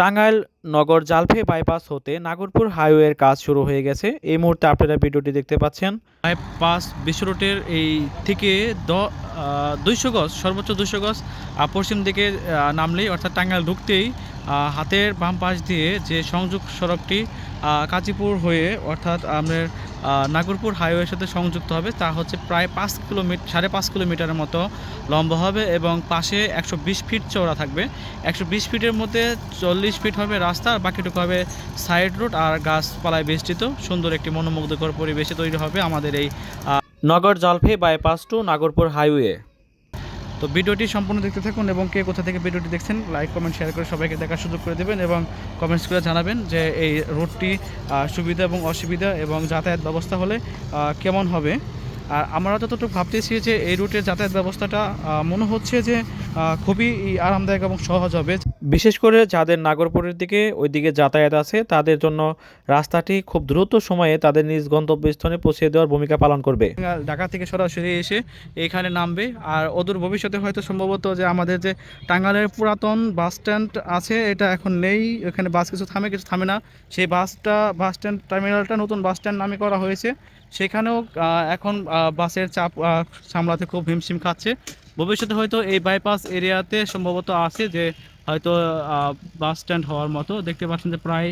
টাঙ্গাইল নগর জালফে bypass হতে নাগরপুর হাইওয়ের কাজ শুরু হয়ে গেছে। এই মুহূর্তে আপনারা ভিডিওটি দেখতে পাচ্ছেন। বাইপাস বিশ্ব রোডের এই থেকে দুইশো গজ, সর্বোচ্চ দুইশো গজ পশ্চিম দিকে নামলেই, অর্থাৎ টাঙ্গাইল ঢুকতেই হাতের বাম পাশ দিয়ে যে সংযোগ সড়কটি কাজীপুর হয়ে অর্থাৎ আমাদের নাগরপুর হাইওয়ের সাথে সংযুক্ত হবে, তা হচ্ছে প্রায় পাঁচ কিলোমিটার সাড়ে পাঁচ কিলোমিটারের মতো লম্বা হবে এবং পাশে একশো বিশ ফিট চওড়া থাকবে। একশো বিশ ফিটের মধ্যে চল্লিশ ফিট হবে রাস্তা, আর বাকিটুকু হবে সাইড রোড আর গাছপালায় বেষ্টিত। সুন্দর একটি মনোমুগ্ধকর পরিবেশে তৈরি হবে আমাদের এই Nagar Jalfai bypass to Nagarpur highway তো ভিডিওটি সম্পূর্ণ দেখতে থাকুন এবং কে কোথা থেকে ভিডিওটি দেখছেন লাইক কমেন্ট শেয়ার করে সবাইকে দেখার সুযোগ করে দেবেন এবং কমেন্টস করে জানাবেন যে এই রোডটি সুবিধা এবং অসুবিধা এবং যাতায়াত ব্যবস্থা হলে কেমন হবে। আর আমরা যতটুকু ভাবতেছি যে এই রুটের যাতায়াত ব্যবস্থাটা মনে হচ্ছে যে খুবই আরামদায়ক এবং সহজ হবে। বিশেষ করে যাদের নাগরপুরের দিকে ওই দিকে যাতায়াত আছে, তাদের জন্য রাস্তাটি খুব দ্রুত সময়ে তাদের নিজ গন্তব্যস্থানে পৌঁছে দেওয়ার ভূমিকা পালন করবে। ঢাকা থেকে সরাসরি এসে এখানে নামবে। আর অদূর ভবিষ্যতে হয়তো সম্ভবত যে আমাদের যে টাঙ্গালের পুরাতন বাস স্ট্যান্ড আছে, এটা এখন নেই। এখানে বাস কিছু থামে কিছু থামে না। সেই বাসটা, বাস স্ট্যান্ড, টার্মিনালটা নতুন বাস স্ট্যান্ড নামে করা হয়েছে। সেখানেও এখন বাসের চাপ সামলাতে খুব হিমশিম খাচ্ছে। ভবিষ্যতে হয়তো এই বাইপাস এরিয়াতে সম্ভবত আছে যে হয়তো বাস স্ট্যান্ড হওয়ার মতো। দেখতে পাচ্ছেন যে প্রায়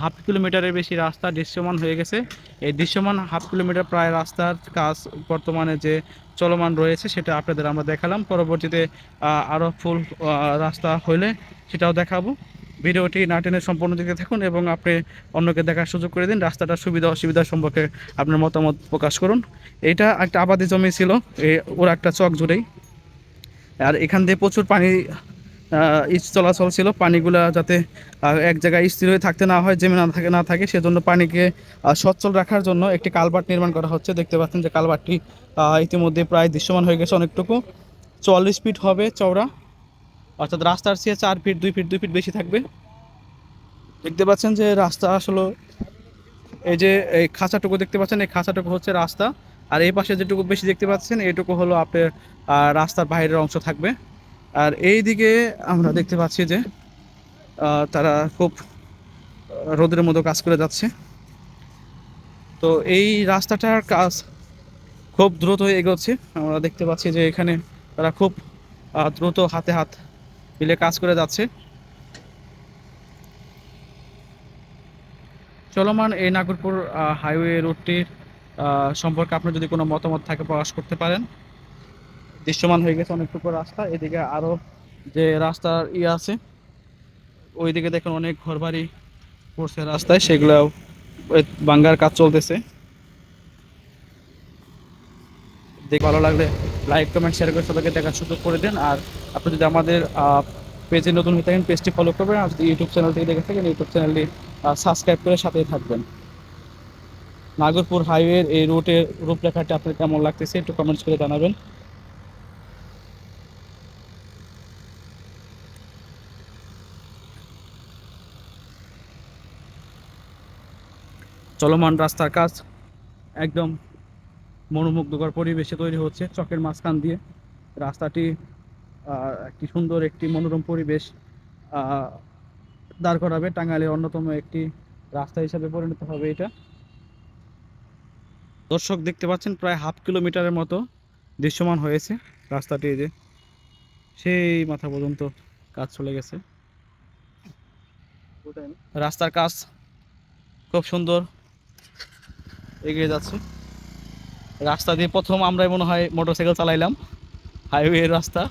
হাফ কিলোমিটারের বেশি রাস্তা দৃশ্যমান হয়ে গেছে। এই দৃশ্যমান হাফ কিলোমিটার প্রায় রাস্তার কাজ বর্তমানে যে চলমান রয়েছে, সেটা আপনাদের আমরা দেখালাম। পরবর্তীতে আরও ফুল রাস্তা হলে সেটাও দেখাবো। ভিডিওটি না টেনে সম্পূর্ণ দিকে থাকুন এবং আপনি অন্যকে দেখার সুযোগ করে দিন। রাস্তাটার সুবিধা, অসুবিধা সম্পর্কে আপনার মতামত প্রকাশ করুন। এটা একটা আবাদি জমি ছিল। ওর একটা চক জুড়েই। আর এখান দিয়ে প্রচুর পানি ইচ চলাচল ছিল। পানিগুলা যাতে এক জায়গায় স্থির হয়ে থাকতে না হয়, জমে না থাকে না থাকে, সেজন্য পানিকে সচ্ছল রাখার জন্য একটি কালভার্ট নির্মাণ করা হচ্ছে। দেখতে পাচ্ছেন যে কালভার্টটি ইতিমধ্যে প্রায় দৃশ্যমান হয়ে গেছে অনেকটুকু। চল্লিশ ফিট হবে চওড়া। অর্থাৎ রাস্তার চেয়ে চার ফিট, দুই ফিট দুই ফিট বেশি থাকবে। দেখতে পাচ্ছেন যে রাস্তা আসলে, এই যে, এই খাঁচাটুকু দেখতে পাচ্ছেন, এই খাঁচাটুকু হচ্ছে রাস্তা। আর এই পাশে যেটুকু বেশি দেখতে পাচ্ছেন এটুকু হলো আপনার রাস্তার বাইরের অংশ থাকবে। আর এই দিকে আমরা দেখতে পাচ্ছি যে তারা খুব রোদের মতো কাজ করে যাচ্ছে। তো এই রাস্তাটার কাজ খুব দ্রুত হয়ে এগোচ্ছে। আমরা দেখতে পাচ্ছি যে এখানে তারা খুব দ্রুত হাতে হাত মিলে কাজ করে যাচ্ছে। চলমান এই নাগরপুর হাইওয়ে রুটটির আহ, সম্পর্কে আপনার যদি কোনো মতামত থাকে প্রকাশ করতে পারেন। দৃশ্যমান হয়ে গেছে অনেকটুকু রাস্তা। এদিকে আরও যে রাস্তার ইয়ে আছে, ওইদিকে দেখুন অনেক ঘরবাড়ি পড়ছে রাস্তায় সেগুলো বাঙ্গার কাজ চলতেছে। দেখে ভালো লাগলে লাইক কমেন্ট শেয়ার করে সবাইকে দেখার সুযোগ করে দেন। আর আপনি যদি আমাদের পেজে নতুন হয়ে থাকেন পেজটি ফলো করবেন। আর যদি ইউটিউব চ্যানেল থেকে দেখে থাকেন ইউটিউব চ্যানেলটি সাবস্ক্রাইব করে সাথেই থাকবেন। নাগরপুর হাইওয়ের এই রুটের রূপরেখাটি আপনার কেমন লাগতেছে একটু কমেন্টস করে জানাবেন। চলমান রাস্তার কাজ একদম মনোমুগ্ধকর পরিবেশে তৈরি হচ্ছে, চকের মাঝখান দিয়ে। রাস্তাটি একটি সুন্দর একটি মনোরম পরিবেশ দাঁড় করাবে। টাঙ্গাইলের অন্যতম একটি রাস্তা হিসাবে পরিণত হবে এটা। দর্শক দেখতে পাচ্ছেন, প্রায় হাফ কিলোমিটারের মতো দৃশ্যমান হয়েছে রাস্তাটি যে। সেই মাথা পর্যন্ত কাজ চলে গেছে। রাস্তার কাজ খুব সুন্দর এগিয়ে যাচ্ছে। রাস্তা দিয়ে প্রথম আমরাই মনে হয় মোটরসাইকেল চালাইলাম হাইওয়ে রাস্তা।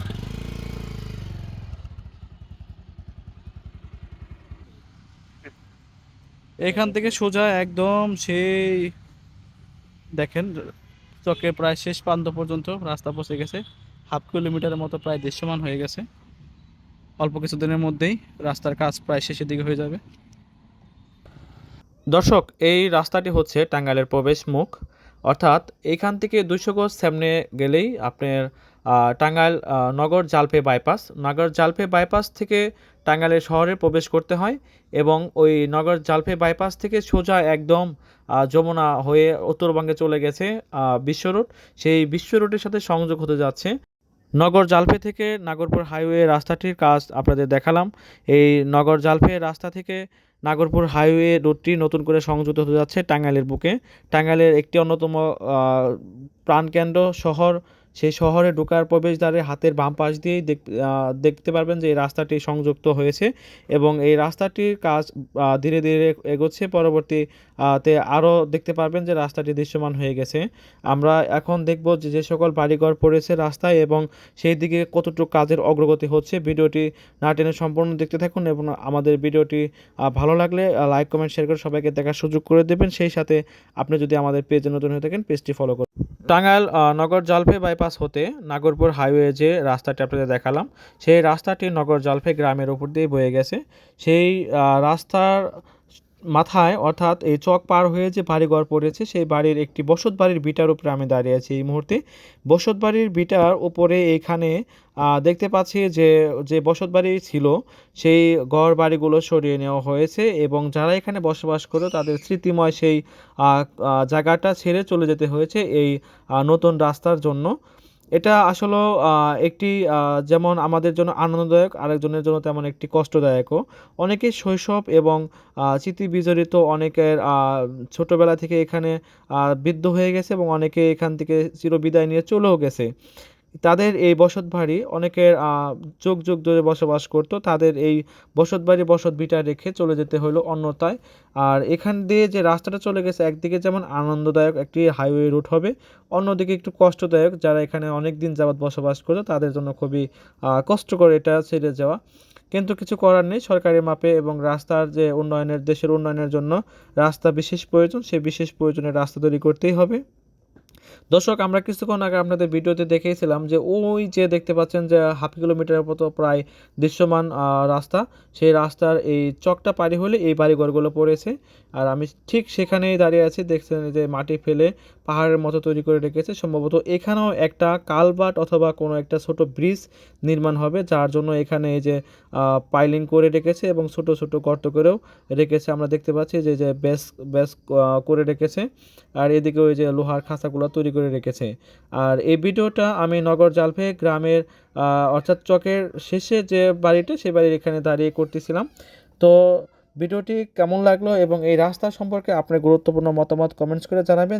এখান থেকে সোজা একদম সেই দেখেন, চকের প্রায় শেষ প্রান্ত পর্যন্ত রাস্তা পৌঁছে গেছে। হাফ কিলোমিটারের মতো প্রায় দৃশ্যমান হয়ে গেছে। অল্প কিছুদিনের মধ্যেই রাস্তার কাজ প্রায় শেষের দিকে হয়ে যাবে। দর্শক, এই রাস্তাটি হচ্ছে টাঙ্গাইলের প্রবেশ মুখ। অর্থাৎ এখান থেকে দুশো গজ সামনে গেলেই আপনার টাঙ্গাইল নগর জালপে বাইপাস। নগর জালপে বাইপাস থেকে টাঙ্গাইলের শহরে প্রবেশ করতে হয় এবং ওই নগর জালপে বাইপাস থেকে সোজা একদম যমুনা হয়ে উত্তরবঙ্গে চলে গেছে বিশ্ব রোড। সেই বিশ্ব রোডের সাথে সংযোগ হতে যাচ্ছে। নগর জালফে থেকে নাগরপুর হাইওয়ে রাস্তাটির কাজ আপনাদের দেখালাম। এই নগর জালফে রাস্তা থেকে নাগরপুর হাইওয়ে রোডটি নতুন করে সংযুক্ত হতে যাচ্ছে টাঙ্গাইলের বুকে। টাঙ্গাইলের একটি অন্যতম প্রাণকেন্দ্র শহর সেই শহরে ঢোকার প্রবেশদ্বারে হাতের বাম পাশ দিয়েই দেখ- দেখতে পারবেন যে এই রাস্তাটি সংযুক্ত হয়েছে এবং এই রাস্তাটির কাজ ধীরে ধীরে এগোচ্ছে। পরবর্তী আহ, তে আরও দেখতে পারবেন যে রাস্তাটি দৃশ্যমান হয়ে গেছে। আমরা এখন দেখব যে যে সকল বাড়িঘর পড়েছে রাস্তায় এবং সেই দিকে কতটুকু কাজের অগ্রগতি হচ্ছে। ভিডিওটি না টেনে সম্পূর্ণ দেখতে থাকুন এবং আমাদের ভিডিওটি ভালো লাগলে লাইক কমেন্ট শেয়ার করে সবাইকে দেখার সুযোগ করে দেবেন। সেই সাথে আপনি যদি আমাদের পেজে নতুন হয়ে থাকেন পেজটি ফলো করুন। টাঙ্গাইল নগর জালফে বাইপাস হতে নাগরপুর হাইওয়ে যে রাস্তাটি আপনাদের দেখালাম সেই রাস্তাটি নগর জালফে গ্রামের উপর দিয়ে বয়ে গেছে। সেই রাস্তার মাথায় অর্থাৎ এই চক পার হয়ে যে বাড়িঘর পড়েছে সেই বাড়ির একটি বসত বাড়ির বিটার উপরে আমি দাঁড়িয়ে আছি এই মুহূর্তে। বসত বাড়ির বিটার উপরে এইখানে আহ, দেখতে পাচ্ছি যে যে বসত বাড়ি ছিল সেই ঘর বাড়িগুলো সরিয়ে নেওয়া হয়েছে এবং যারা এখানে বসবাস করে তাদের স্মৃতিময় সেই জায়গাটা ছেড়ে চলে যেতে হয়েছে এই নতুন রাস্তার জন্য। এটা আসলে একটি যেমন আমাদের জন্য আনন্দদায়ক, আরেকজনের জন্য তেমন একটি কষ্টদায়কও। অনেকে শৈশব এবং চিতি বিজড়িত অনেকের ছোটোবেলা থেকে এখানে বৃদ্ধ হয়ে গেছে এবং অনেকে এখান থেকে চিরবিদায় নিয়ে চলেও গেছে। তাদের এই বসত বাড়ি অনেকের যুগ যুগ ধরে বসবাস করত। তাদের এই বসত বাড়ি বসত ভিটা রেখে চলে যেতে হলো অন্যতায় আর এখান দিয়ে যে রাস্তাটা চলে গেছে, একদিকে যেমন আনন্দদায়ক একটি হাইওয়ে রুট হবে, অন্যদিকে একটু কষ্টদায়ক যারা এখানে অনেক দিন যাবৎ বসবাস করতো, তাদের জন্য খুবই কষ্টকর এটা ছেড়ে যাওয়া। কিন্তু কিছু করার নেই, সরকারি মাপে এবং রাস্তার যে উন্নয়নের, দেশের উন্নয়নের জন্য রাস্তা বিশেষ প্রয়োজন, সে বিশেষ প্রয়োজনে রাস্তা তৈরি করতেই হবে। দর্শক, আমরা কিছুক্ষণ আগে আপনাদের ভিডিওতে দেখিয়েছিলাম যে ওই যে দেখতে পাচ্ছেন যে হাফ কিলোমিটারের মতো প্রায় দৃশ্যমান রাস্তা, সেই রাস্তার এই চকটা পারি হলে এই বাড়িঘরগুলো পড়েছে। আর আমি ঠিক সেখানেই দাঁড়িয়ে আছি, দেখছেন যে মাটি ফেলে পাহাড়ের মতো তৈরি করে রেখেছে। সম্ভবত এখানেও একটা কালবাট অথবা কোনো একটা ছোট ব্রিজ নির্মাণ হবে, যার জন্য এখানে এই যে পাইলিং করে রেখেছে এবং ছোট ছোট গর্ত করেও রেখেছে। আমরা দেখতে পাচ্ছি যে যে বেস বেস করে রেখেছে। আর এদিকে ওই যে লোহার খাঁচাগুলো তৈরি করে রেখেছে। আর এই ভিডিওটা আমি নগর জালফে গ্রামের অর্থাৎ চকের শেষে যে বাড়িটা, সে বাড়ির এখানে দাঁড়িয়ে করতেছিলাম। তো ভিডিওটি কেমন লাগল এবং এই রাস্তা সম্পর্কে আপনার গুরুত্বপূর্ণ মতামত কমেন্টস করে জানাবেন